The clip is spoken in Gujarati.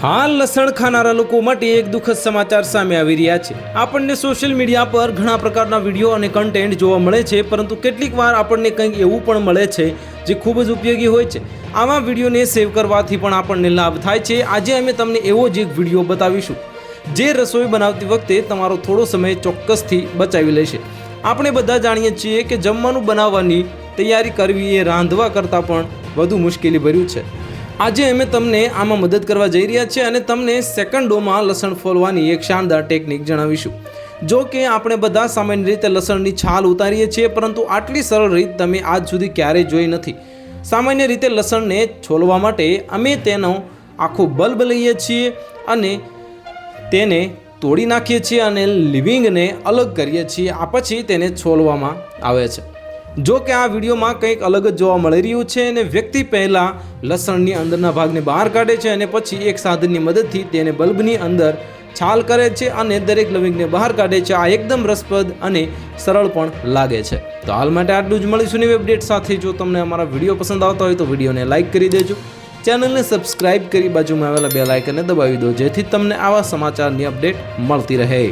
હાલ લસણ ખાનારા લોકો માટે એક દુઃખદ સમાચાર સામે આવી રહ્યા છે. આપણને સોશિયલ મીડિયા પર ઘણા પ્રકારના વીડિયો અને કન્ટેન્ટ જોવા મળે છે, પરંતુ કેટલીક વાર આપણને કંઈક એવું પણ મળે છે, જે ખૂબ જ ઉપયોગી હોય છે. આવા વિડીયોને સેવ કરવાથી પણ આપણને લાભ થાય છે. આજે અમે તમને એવો જ એક વીડિયો બતાવીશું, જે રસોઈ બનાવતી વખતે તમારો થોડો સમય ચોક્કસથી બચાવી લેશે. આપણે બધા જાણીએ છીએ કે જમવાનું બનાવવાની તૈયારી કરવી એ રાંધવા કરતાં પણ વધુ મુશ્કેલી ભર્યું છે. આજે અમે તમને આમાં મદદ કરવા જઈ રહ્યા છીએ અને તમને સેકન્ડોમાં લસણ ફોલવાની એક શાનદાર ટેકનિક જણાવીશું. જો કે આપણે બધા સામાન્ય રીતે લસણની છાલ ઉતારીએ છીએ, પરંતુ આટલી સરળ રીત તમે આજ સુધી ક્યારેય જોઈ નથી. સામાન્ય રીતે લસણને છોલવા માટે અમે તેનો આખો બલ્બ લઈએ છીએ અને તેને તોડી નાખીએ છીએ અને લિવિંગને અલગ કરીએ છીએ, આ પછી તેને છોલવામાં આવે છે. જો કે આ વિડીયોમાં કંઈક અલગ જ જોવા મળી રહ્યું છે અને વ્યક્તિ પહેલાં લસણની અંદરના ભાગને બહાર કાઢે છે અને પછી એક સાધનની મદદથી તેને બલ્બની અંદર છાલ કરે છે અને દરેક લવિંગને બહાર કાઢે છે. આ એકદમ રસપ્રદ અને સરળ પણ લાગે છે. તો હાલ માટે આટલું જ મળીશું નવી અપડેટ સાથે. જો તમને અમારા વીડિયો પસંદ આવતા હોય તો વિડીયોને લાઇક કરી દેજો. ચેનલને સબસ્ક્રાઇબ કરી બાજુમાં આવેલા બે લાઇકને દબાવી દો જેથી તમને આવા સમાચારની અપડેટ મળતી રહે.